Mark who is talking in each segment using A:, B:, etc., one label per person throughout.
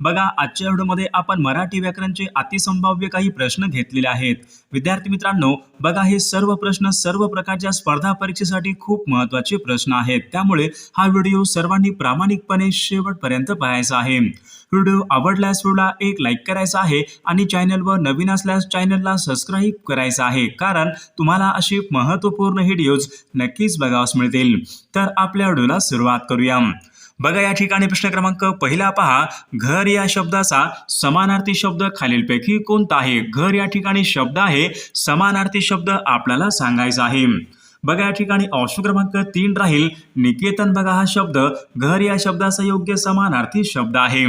A: बघा आजच्या व्हिडिओमध्ये आपण मराठी व्याकरणचे अतिसंभाव्य काही प्रश्न घेतलेले आहेत. विद्यार्थी मित्रांनो बघा हे सर्व प्रश्न सर्व प्रकारच्या स्पर्धा परीक्षेसाठी खूप महत्त्वाचे प्रश्न आहेत. त्यामुळे हा व्हिडिओ सर्वांनी प्रामाणिकपणे शेवटपर्यंत पाहायचा आहे. व्हिडिओ आवडल्यास व्हिडिओला एक लाईक करायचा आहे आणि चॅनलवर नवीन असल्यास चॅनलला सबस्क्राईब करायचं आहे. कारण तुम्हाला अशी महत्त्वपूर्ण व्हिडिओज नक्कीच बघावास मिळतील. तर आपल्या व्हिडिओला सुरुवात करूया. बघा या ठिकाणी प्रश्न क्रमांक पहिला पहा. घर या शब्दाचा समानार्थी शब्द खालीलपैकी कोणता आहे? घर या ठिकाणी शब्द आहे. समानार्थी शब्द आपल्याला सांगायचा आहे. बघा या ठिकाणी ऑप्शन क्रमांक तीन राहील. निकेतन बघा हा शब्द. घर या शब्दाचा योग्य समानार्थी शब्द आहे.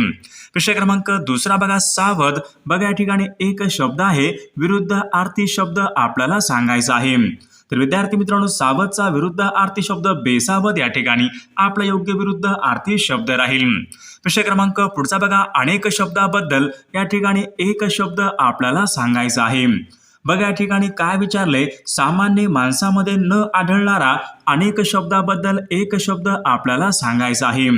A: प्रश्न क्रमांक दुसरा बघा सावध. बघा या ठिकाणी एक शब्द आहे. विरुद्ध आर्थी शब्द आपल्याला सांगायचा आहे. तर विद्यार्थी मित्रांनो सावधचा विरुद्ध आरती शब्द बेसावध या ठिकाणी आपला योग्य विरुद्ध आरती शब्द राहील. प्रश्न क्रमांक पुढचा बघा अनेक शब्दाबद्दल या ठिकाणी एक शब्द आपल्याला सांगायचा आहे. बघा या ठिकाणी काय विचारले सामान्य माणसामध्ये न आढळणारा अनेक शब्दाबद्दल एक शब्द आपल्याला सांगायचा आहे.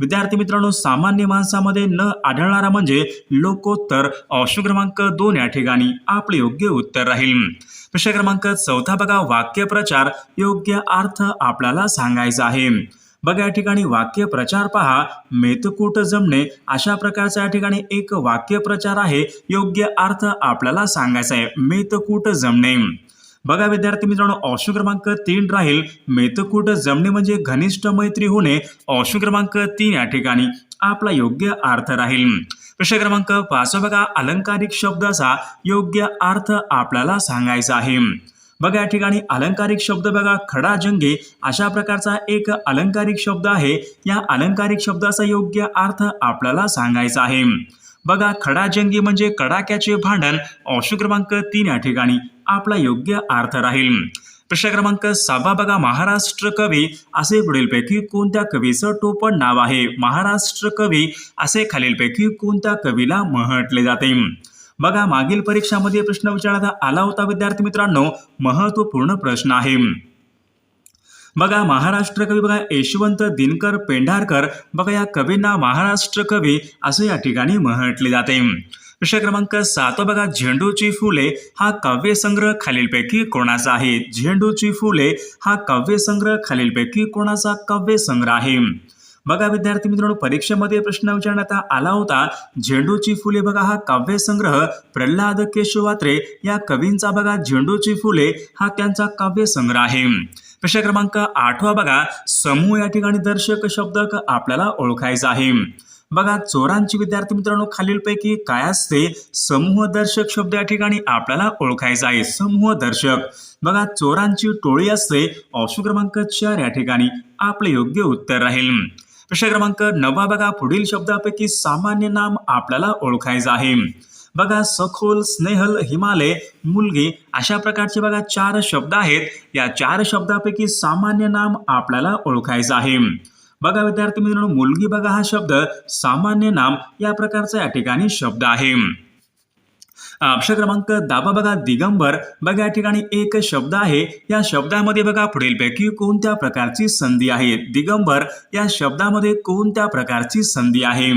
A: विद्यार्थी मित्रांनो सामान्य माणसामध्ये न आढळणारा म्हणजे लोकोत्तर. ऑप्शन क्रमांक दोन या ठिकाणी आपले योग्य उत्तर राहील. प्रश्न क्रमांक चौथा बघा वाक्यप्रचार योग्य अर्थ आपल्याला सांगायचा आहे. बघा या ठिकाणी वाक्य प्रचार पहा. मेतकूट जमणे अशा प्रकारचा या ठिकाणी एक वाक्य प्रचार आहे. योग्य अर्थ आपल्याला सांगायचा आहे. मेतकूट जमणे. बघा विद्यार्थी मित्रांनो ऑप्शन क्रमांक तीन राहील. मेतकूट जमणे म्हणजे घनिष्ठ मैत्री होणे. ऑप्शन क्रमांक तीन या ठिकाणी आपला योग्य अर्थ राहील. प्रश्न क्रमांक पाच बघा. अलंकारिक शब्दाचा योग्य अर्थ आपल्याला सांगायचा आहे. बघा या ठिकाणी अलंकारिक शब्द बघा. खडा जंगे अशा प्रकारचा एक अलंकारिक शब्द आहे. या अलंकारिक शब्दाचा योग्य अर्थ आपल्याला सांगायचा आहे. बघा खडा जंगी म्हणजे कडाक्याचे भांडण. ऑप्शन क्रमांक तीन या ठिकाणी आपला योग्य अर्थ राहील. प्रश्न क्रमांक सहावा बघा. महाराष्ट्र कवी असे पुढीलपैकी कोणत्या कवीचं टोपण नाव आहे? महाराष्ट्र कवी असे खालीलपैकी कोणत्या कवीला म्हटले जाते? बघा मागील परीक्षामध्ये प्रश्न विचारण्यात आला होता विद्यार्थी मित्रांनो. महत्त्वपूर्ण प्रश्न आहे. बघा महाराष्ट्र कवी बघा यशवंत दिनकर पेंढारकर. बघा या कवींना महाराष्ट्र कवी असे या ठिकाणी म्हटले जाते. विषय क्रमांक सात. बघा झेंडूची फुले हा काव्यसंग्रह खालीलपैकी कोणाचा आहे? झेंडूची फुले हा काव्यसंग्रह खालीलपैकी कोणाचा काव्यसंग्रह आहे? बघा विद्यार्थी मित्रांनो परीक्षेमध्ये प्रश्न विचारण्यात आला होता. झेंडूची फुले बघा हा काव्यसंग्रह प्रल्हाद केशवात्रे या कवींचा बघा झेंडूची फुले हा त्यांचा काव्यसंग्रह आहे. प्रश्न क्रमांक आठवा बघा. समूह या ठिकाणी दर्शक शब्द आपल्याला ओळखायचा आहे. बघा चोरांची विद्यार्थी मित्रांनो खालीलपैकी काय असते? समूह दर्शक शब्द या ठिकाणी आपल्याला ओळखायचा आहे. समूह दर्शक. बघा चोरांची टोळी असते. ऑप्शन क्रमांक चार या ठिकाणी आपले योग्य उत्तर राहील. प्रश्न क्रमांक नवा बघा पुढील शब्दापैकी सामान्य नाम आपल्याला ओळखायचं आहे. बघा सखोल स्नेहल हिमालय मुलगी अशा प्रकारचे बघा चार शब्द आहेत. या चार शब्दापैकी सामान्य नाम आपल्याला ओळखायचं आहे. बघा विद्यार्थी मित्रांनो मुलगी बघा हा शब्द सामान्य नाम या प्रकारचा या ठिकाणी शब्द आहे. अक्षर क्रमांक दाबा बघा दिगंबर. बघा या ठिकाणी एक शब्द आहे. या शब्दामध्ये बघा पुढीलपैकी कोणत्या प्रकारची संधी आहे? दिगंबर या शब्दामध्ये कोणत्या प्रकारची संधी आहे?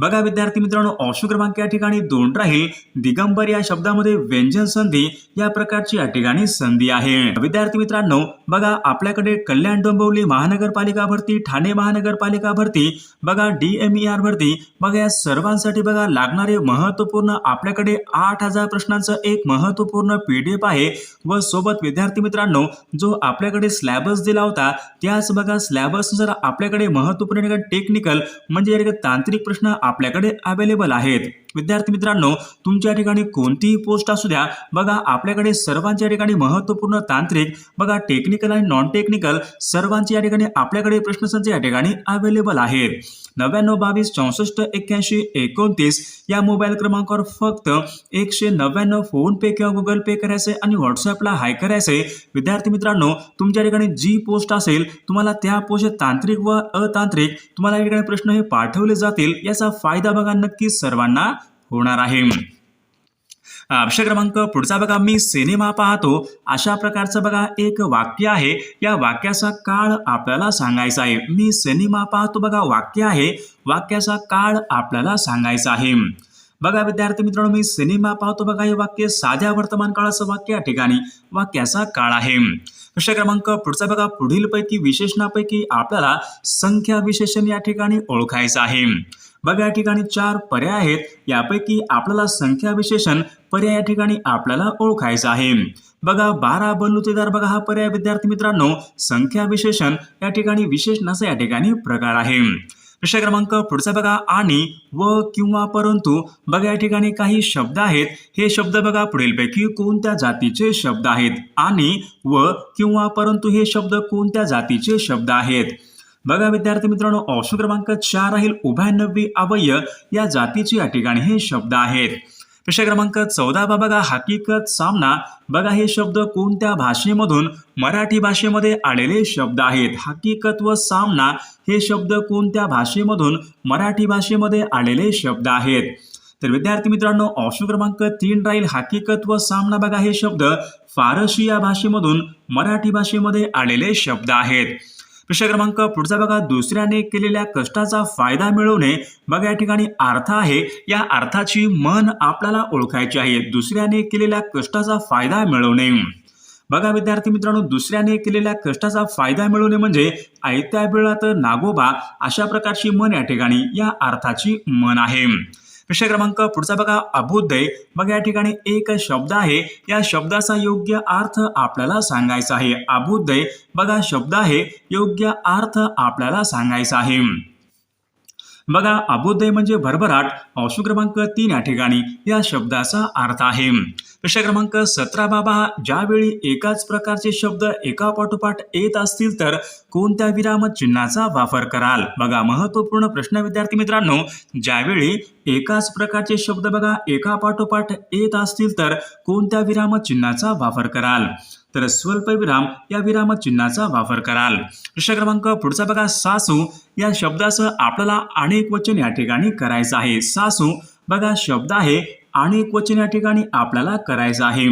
A: बघा विद्यार्थी मित्रांनो ऑप्शन क्रमांक या ठिकाणी दोन राहील. दिगंबर या शब्दामध्ये व्यंजन संधी या प्रकारची या ठिकाणी संधी आहे. विद्यार्थी मित्रांनो बघा आपल्याकडे कल्याण डोंबिवली महानगरपालिका भरती ठाणे महानगरपालिका भरती बघा डीएमईआर भरती बघा या सर्वांसाठी बघा लागणारे महत्त्वपूर्ण आपल्याकडे आठ हजार प्रश्नांचं एक महत्त्वपूर्ण पीडीएफ आहे. व सोबत विद्यार्थी मित्रांनो जो आपल्याकडे स्लॅबस दिला होता त्याच बघा स्लॅबस जर आपल्याकडे महत्त्वपूर्ण टेक्निकल म्हणजे तांत्रिक प्रश्न आपल्याकडे अवेलेबल आहेत. विद्यार्थी मित्रांनो तुमच्या ठिकाणी कोणतीही पोस्ट असू द्या बघा आपल्याकडे सर्वांच्या ठिकाणी महत्त्वपूर्ण तांत्रिक बघा टेक्निकल आणि नॉन टेक्निकल सर्वांचे या ठिकाणी आपल्याकडे प्रश्नसंच या ठिकाणी अवेलेबल आहेत. नव्याण्णव बावीस चौसष्ट एक्क्याऐंशी एकोणतीस या मोबाईल क्रमांकावर फक्त एकशे नव्याण्णव फोनपे किंवा गुगल पे करायचे आणि व्हॉट्सअपला हाय करायचे. विद्यार्थी मित्रांनो तुमच्या ठिकाणी जी पोस्ट असेल तुम्हाला त्या पोस्ट तांत्रिक व अतांत्रिक तुम्हाला या ठिकाणी प्रश्न हे पाठवले जातील. याचा फायदा बघा नक्कीच सर्वांना होणार आहे. अक्षय क्रमांक पुढचा बघा. मी सिनेमा पाहतो. अशा प्रकारचं बघा एक वाक्य आहे. या वाक्याचा काळ आपल्याला सांगायचा आहे. मी सिनेमा पाहतो बघा. वाक्य आहे. वाक्याचा काळ आपल्याला सांगायचा आहे. बघा विद्यार्थी मित्रांनो मी सिनेमा पाहतो बघा. हे वाक्य साध्या वर्तमान काळाचं वाक्य या ठिकाणी. वाक्याचा काळ आहे. प्रश्न क्रमांक पुढचा बघा. पुढीलपैकी विशेषणापैकी आपल्याला संख्या विशेषण या ठिकाणी ओळखायचं आहे. बघा या ठिकाणी चार पर्याय आहेत. यापैकी आपल्याला संख्या विशेषण पर्याय या ठिकाणी आपल्याला ओळखायचं आहे. बघा बारा बलुतेदार बघा हा पर्याय विद्यार्थी मित्रांनो संख्या विशेषण या ठिकाणी विशेषणाचा या ठिकाणी प्रकार आहे. प्रश्न क्रमांक पुढचा बघा आणि व किंवा परंतु बघा या ठिकाणी काही शब्द आहेत. हे शब्द बघा पुढीलपैकी कोणत्या जातीचे शब्द आहेत? आणि व किंवा परंतु हे शब्द कोणत्या जातीचे शब्द आहेत? बघा विद्यार्थी मित्रांनो ऑप्शन क्रमांक चार राहील उभयनव्वी अवय या जातीचे या ठिकाणी हे शब्द आहेत. विषय क्रमांक चौदा बा बघा हकीकत सामना. बघा हे शब्द कोणत्या भाषेमधून मराठी भाषेमध्ये आलेले शब्द आहेत? हकीकत व सामना हे शब्द कोणत्या भाषेमधून मराठी भाषेमध्ये आलेले शब्द आहेत? तर विद्यार्थी मित्रांनो ऑप्शन क्रमांक तीन राहील हकीकत व सामना. बघा हे शब्द फारसी या भाषेमधून मराठी भाषेमध्ये आलेले शब्द आहेत. प्रश्न क्रमांक पुढचा बघा. दुसऱ्याने केलेल्या कष्टाचा फायदा मिळवणे बघा या ठिकाणी अर्थ आहे. या अर्थाची मन आपल्याला ओळखायची आहे. दुसऱ्याने केलेल्या कष्टाचा फायदा मिळवणे. बघा विद्यार्थी मित्रांनो दुसऱ्याने केलेल्या कष्टाचा फायदा मिळवणे म्हणजे आयत्या बिळात नागोबा अशा प्रकारची मन या ठिकाणी या अर्थाची मन आहे. विषय क्रमांक पुढचा बघा. अभुदय बघा या ठिकाणी एक शब्द आहे. या शब्दाचा योग्य अर्थ आपल्याला सांगायचा आहे. अभुदय बघा शब्द आहे. योग्य अर्थ आपल्याला सांगायचा आहे. बघा अबोदय म्हणजे भरभराट ऑप्शन क्रमांक तीन या ठिकाणी. या शब्दाचा अर्थ आहे. प्रश्न क्रमांक सतरा? बाबा ज्यावेळी एकाच प्रकारचे शब्द एका पाठोपाठ येत असतील तर कोणत्या विराम चिन्हाचा वापर कराल? बघा महत्त्वपूर्ण प्रश्न विद्यार्थी मित्रांनो ज्यावेळी एकाच प्रकारचे शब्द बघा एका पाठोपाठ येत असतील तर कोणत्या विराम चिन्हाचा वापर कराल? तर स्वल्पविराम या विराम चिन्हाचा वापर कराल. प्रश्न क्रमांक पुढचा बघा सासू या शब्दासह आपल्याला अनेक वचन या ठिकाणी करायचं आहे. सासू बघा शब्द आहे अनेक वचन या ठिकाणी आपल्याला करायचं आहे.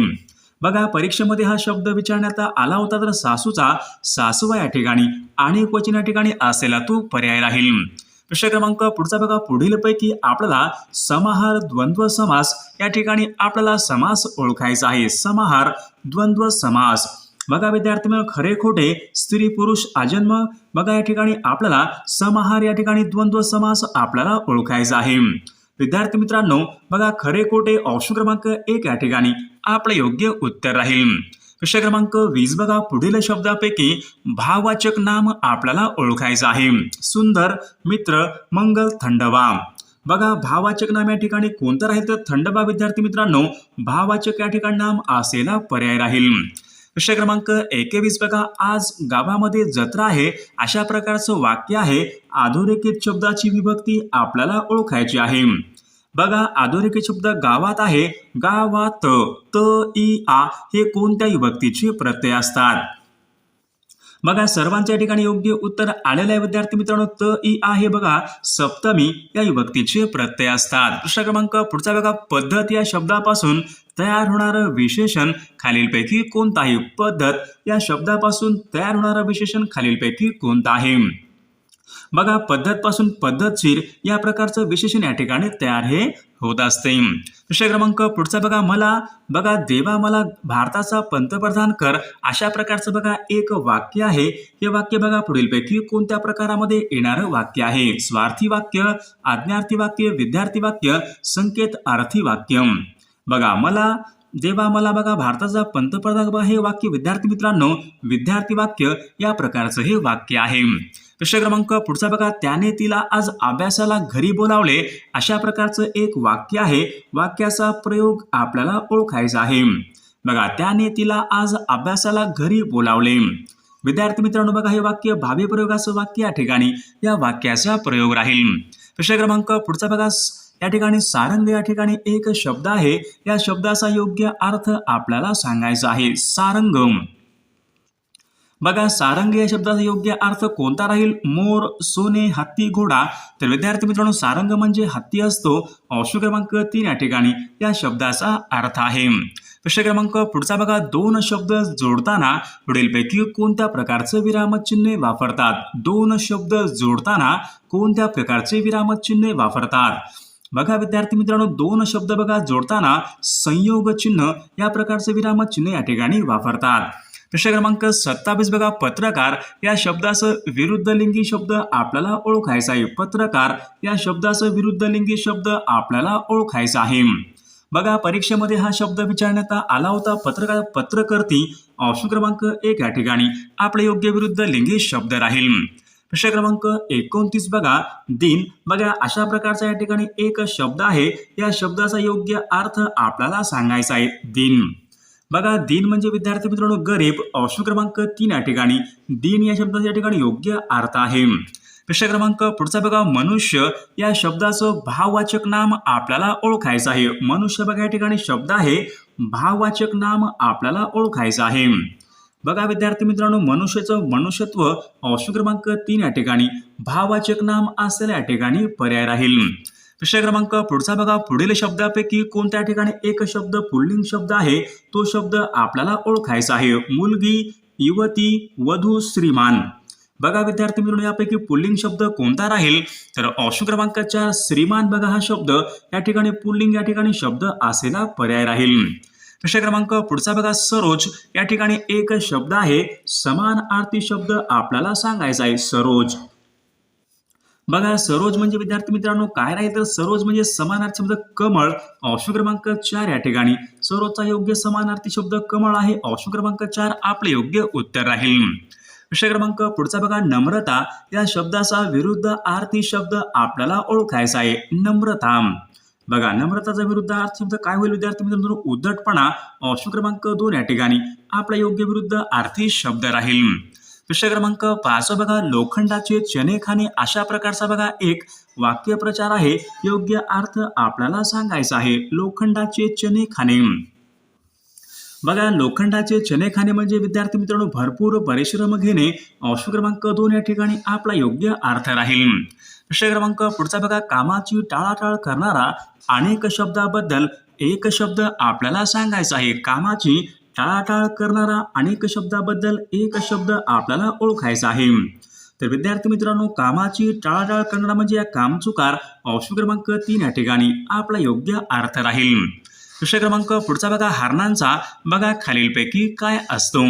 A: बघा परीक्षेमध्ये हा शब्द विचारण्यात आला होता तर सासूचा सासूवा या ठिकाणी अनेक वचन या ठिकाणी असेल तो पर्याय राहील. विषय क्रमांक पुढचा बघा. पुढीलपैकी आपल्याला समाहार द्वंद्व समास या ठिकाणी आपल्याला समास ओळखायचा आहे. समाहार द्वंद्व समास. बघा विद्यार्थी मित्रांनो, खरे खोटे स्त्री पुरुष आजन्म बघा या ठिकाणी आपल्याला समाहार या ठिकाणी द्वंद्व समास आपल्याला ओळखायचा आहे. विद्यार्थी मित्रांनो बघा खरे खोटे ऑप्शन क्रमांक एक या ठिकाणी आपलं योग्य उत्तर राहील. प्रश्न क्रमांक वीस बघा. पुढील शब्दापैकी भाववाचक नाम आपल्याला ओळखायचं आहे. सुंदर मित्र मंगल थंडवा. बघा भाववाचक नाम या ठिकाणी कोणतं राहील तर थंडवा विद्यार्थी मित्रांनो भाववाचक या ठिकाणी नाम असेला पर्याय राहील. प्रश्न क्रमांक एकेवीस बघा. आज गावामध्ये जत्रा आहे. अशा प्रकारचं वाक्य आहे. अधोरेखित शब्दाची विभक्ती आपल्याला ओळखायची आहे. बघा अधोरेखित शब्द गावात आहे. गावात त इ आ हे कोणत्या विभक्तीचे प्रत्यय असतात. बघा सर्वांच्या ठिकाणी योग्य उत्तर आलेलं आहे विद्यार्थी मित्रांनो. त इ आ हे बघा सप्तमी या विभक्तीचे प्रत्यय असतात. प्रश्न क्रमांक पुढचा बघा पद्धत या शब्दापासून तयार होणारं विशेषण खालीलपैकी कोणतं आहे पद्धत या शब्दापासून तयार होणारं विशेषण खालीलपैकी कोणतं आहे? बघा पद्धतपासून पद्धतशीर या प्रकारचं विशेषण या ठिकाणी तयार हे होत असते. दुसऱ्या क्रमांक पुढचा बघा मला बघा देवा मला भारताचा पंतप्रधान कर अशा प्रकारचं बघा एक वाक्य आहे. हे वाक्य बघा पुढीलपैकी कोणत्या प्रकारामध्ये येणारं वाक्य आहे? स्वार्थी वाक्य आज्ञार्थी वाक्य विद्यार्थी वाक्य संकेत अर्थी वाक्य. बघा मला जेव्हा मला बघा भारताचा पंतप्रधान हे वाक्य विद्यार्थी मित्रांनो विद्यार्थी वाक्य या प्रकारचं हे वाक्य आहे. प्रश्न क्रमांक पुढचा बघा. त्याने तिला आज अभ्यासाला घरी बोलावले. अशा प्रकारचं एक वाक्य आहे. वाक्याचा प्रयोग आपल्याला ओळखायचा आहे. बघा त्याने तिला आज अभ्यासाला घरी बोलावले. विद्यार्थी मित्रांनो बघा हे वाक्य भावी प्रयोगाचं वाक्य या ठिकाणी या वाक्याचा प्रयोग राहील. प्रश्न क्रमांक पुढचा बघा. या ठिकाणी सारंग या ठिकाणी एक शब्द आहे. या शब्दाचा योग्य अर्थ आपल्याला सांगायचा आहे. सारंगम बघा सारंग या शब्दाचा योग्य अर्थ कोणता राहील? मोर सोने हत्ती घोडा. तर विद्यार्थी मित्रांनो सारंग म्हणजे हत्ती असतो ऑप्शन क्रमांक तीन या ठिकाणी. या शब्दाचा अर्थ आहे. प्रश्न क्रमांक पुढचा बघा. दोन शब्द जोडताना पुढीलपैकी कोणत्या प्रकारचे विरामचिन्हे वापरतात? दोन शब्द जोडताना कोणत्या प्रकारचे विरामचिन्हे वापरतात? बघा विद्यार्थी मित्रांनो दोन शब्द बघा जोडताना संयोग चिन्ह या प्रकारचे विरामचिन्ह या ठिकाणी वापरतात. प्रश्न क्रमांक सत्तावीस बघा पत्रकार. या शब्दाचं विरुद्ध लिंगी शब्द आपल्याला ओळखायचा आहे. पत्रकार या शब्दाचं विरुद्ध लिंगी शब्द आपल्याला ओळखायचा आहे. बघा परीक्षेमध्ये हा शब्द विचारण्यात आला होता. पत्रकार पत्रकर्ती ऑप्शन क्रमांक एक या ठिकाणी. आपले योग्य विरुद्ध लिंगी शब्द राहील. प्रश्न क्रमांक एकोणतीस बघा दिन. बघा अशा प्रकारचा या ठिकाणी एक शब्द आहे. या शब्दाचा योग्य अर्थ आपल्याला सांगायचा आहे. दिन. बघा दिन म्हणजे विद्यार्थी मित्रांनो गरीब ऑप्शन क्रमांक तीन या ठिकाणी. दिन या शब्दाचा या ठिकाणी योग्य अर्थ आहे. प्रश्न क्रमांक पुढचा बघा मनुष्य या शब्दाचं भाववाचक नाम आपल्याला ओळखायचं आहे. मनुष्य बघा या ठिकाणी शब्द आहे भाववाचक नाम आपल्याला ओळखायचं आहे. बघा विद्यार्थी मित्रांनो मनुष्याचं मनुष्यत्व ऑप्शन क्रमांक तीन या ठिकाणी भाववाचक नाम असलेल्या या ठिकाणी पर्याय राहील. प्रश्न क्रमांक पुढचा बघा. पुढील शब्दापैकी कोणत्या ठिकाणी एक शब्द पुल्लिंग शब्द आहे? तो शब्द आपल्याला ओळखायचा आहे. मुलगी युवती वधू श्रीमान. बघा विद्यार्थी मित्रांनो यापैकी पुल्लिंग शब्द कोणता राहील? तर ऑप्शन क्रमांक चार श्रीमान बघा हा शब्द. या ठिकाणी पुल्लिंग या ठिकाणी शब्द असेला पर्याय राहील. प्रश्न क्रमांक पुढचा बघा. सरोज. या ठिकाणी एक शब्द आहे. समान आरती शब्द आपल्याला सांगायचा आहे. सरोज. बघा सरोज म्हणजे विद्यार्थी मित्रांनो काय राहील तर सरोज म्हणजे समानार्थी शब्द कमळ ऑप्शन क्रमांक चार या ठिकाणी. सरोजचा योग्य समानार्थी शब्द कमळ आहे ऑप्शन क्रमांक चार आपले योग्य उत्तर राहील. प्रश्न क्रमांक पुढचा बघा नम्रता. या शब्दाचा विरुद्ध आर्थी शब्द आपल्याला ओळखायचा आहे नम्रता. बघा नम्रताचा विरुद्ध अर्थ शब्द काय होईल विद्यार्थी मित्रांनो? उद्धटपणा ऑप्शन क्रमांक दोन या ठिकाणी. आपला योग्य विरुद्ध आर्थिक शब्द राहील. प्रश्न क्रमांक पाच बघा लोखंडाचे चने खाणे अशा प्रकारचा बघा एक वाक्यप्रचार आहे. योग्य अर्थ आपल्याला सांगायचा आहे. लोखंडाचे चने खाणे. बघा लोखंडाचे चने खाणे म्हणजे विद्यार्थी मित्रांनो भरपूर परिश्रम घेणे. ऑप्शन क्रमांक दोन या ठिकाणी आपला योग्य अर्थ राहील. प्रश्न क्रमांक पुढचा बघा कामाची टाळाटाळ करणारा अनेक शब्दाबद्दल एक शब्द आपल्याला सांगायचा आहे. कामाची टाळाटाळ करणारा अनेक शब्दाबद्दल एक शब्द आपल्याला ओळखायचा आहे. तर विद्यार्थी मित्रांनो कामाची टाळाटाळ करणारा म्हणजे या कामचुकार ऑप्शन क्रमांक तीन या ठिकाणी आपला योग्य अर्थ राहील. प्रश्न क्रमांक पुढचा बघा हरणांचा. बघा खालीलपैकी काय असतो.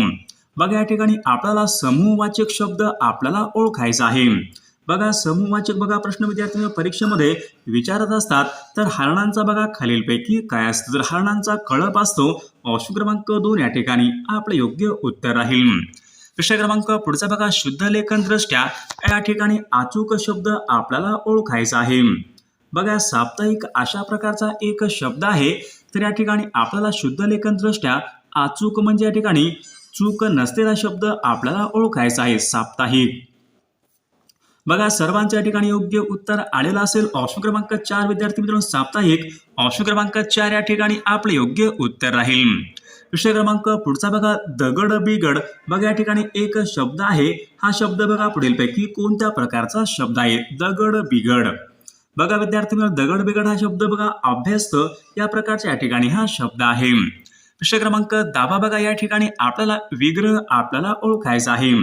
A: बघा या ठिकाणी आपल्याला समूहवाचक शब्द आपल्याला ओळखायचा आहे. बघा समूहवाचक बघा प्रश्न विद्यार्थी परीक्षेमध्ये विचारत असतात तर हरणांचा बघा खालीलपैकी काय असतं? जर हरणांचा कळप असतो ऑप्शन क्रमांक दोन या ठिकाणी आपलं योग्य उत्तर राहील. प्रश्न क्रमांक पुढचा बघा शुद्ध लेखन दृष्ट्या या ठिकाणी अचूक शब्द आपल्याला ओळखायचा आहे. बघा साप्ताहिक अशा प्रकारचा एक शब्द आहे तर या ठिकाणी आपल्याला शुद्ध लेखन दृष्ट्या अचूक म्हणजे या ठिकाणी चूक नसलेला शब्द आपल्याला ओळखायचा आहे साप्ताहिक. बघा सर्वांच्या ठिकाणी योग्य उत्तर आलेलं असेल. ऑप्शन क्रमांक चार विद्यार्थी मित्रांनो साप्ताहिक. ऑप्शन क्रमांक चार या ठिकाणी आपले योग्य उत्तर राहील. विषय क्रमांक पुढचा बघा दगड बिगड बघा या ठिकाणी एक शब्द आहे. हा शब्द बघा पुढीलपैकी कोणत्या प्रकारचा शब्द आहे? दगड बिगड बघा विद्यार्थी मित्रांनो दगड बिगड हा शब्द बघा अभ्यस्त. या प्रकारच्या या ठिकाणी हा शब्द आहे. विषय क्रमांक दाबा बघा या ठिकाणी आपल्याला विग्रह आपल्याला ओळखायचा आहे.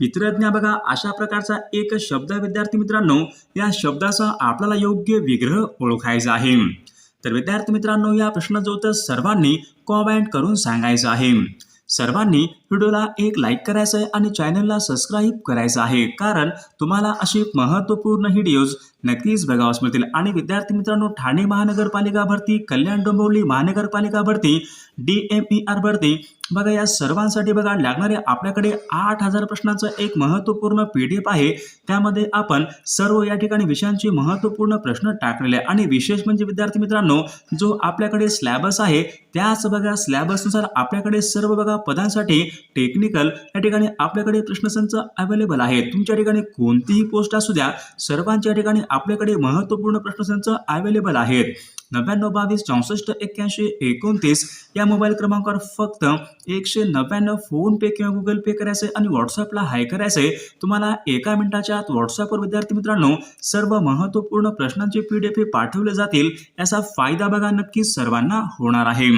A: पितृज्ञा बघा अशा प्रकारचा एक शब्द विद्यार्थी मित्रांनो. या शब्दाचा आपल्याला योग्य विग्रह ओळखायचा आहे. तर विद्यार्थी मित्रांनो या प्रश्नाचं उत्तर सर्वांनी कॉमेंट करून सांगायचं आहे. सर्वांनी व्हिडिओला एक लाईक करायचं आहे आणि चॅनलला सबस्क्राईब करायचं आहे. कारण तुम्हाला असे महत्त्वपूर्ण व्हिडिओज नक्कीच बघावास मिळतील. आणि विद्यार्थी मित्रांनो ठाणे महानगरपालिका भरती कल्याण डोंबिवली महानगरपालिका भरती डी एम ई आर भरती. बघा या सर्वांसाठी बघा लागणारे आपल्याकडे आठ हजार प्रश्नांचं एक महत्त्वपूर्ण पी डी एफ आहे. त्यामध्ये आपण सर्व या ठिकाणी विषयांचे महत्त्वपूर्ण प्रश्न टाकलेले आहे आणि विशेष म्हणजे विद्यार्थी मित्रांनो जो आपल्याकडे स्लॅबस आहे त्याच बघा स्लॅबसनुसार आपल्याकडे सर्व बघा पदांसाठी टेक्निकल या ठिकाणी आपल्याकडे प्रश्नसंच अवेलेबल आहे तुमच्या ठिकाणी कोणतीही पोस्ट असू द्या सर्वांच्या ठिकाणी आपल्याकडे महत्त्वपूर्ण प्रश्नसंच अवेलेबल आहेत. नव्याण्णव बावीस चौसष्ट एक्क्याऐंशी एकोणतीस या मोबाईल क्रमांकावर फक्त एकशे नव्याण्णव फोन पे किंवा गुगल पे करायचे आणि व्हॉट्सअपला हाय करायचे तुम्हाला एका मिनिटाच्या आत व्हॉट्सअपवर विद्यार्थी मित्रांनो सर्व महत्त्वपूर्ण प्रश्नांचे पी डी एफ पाठवले जातील. याचा फायदा बघा नक्कीच सर्वांना होणार आहे.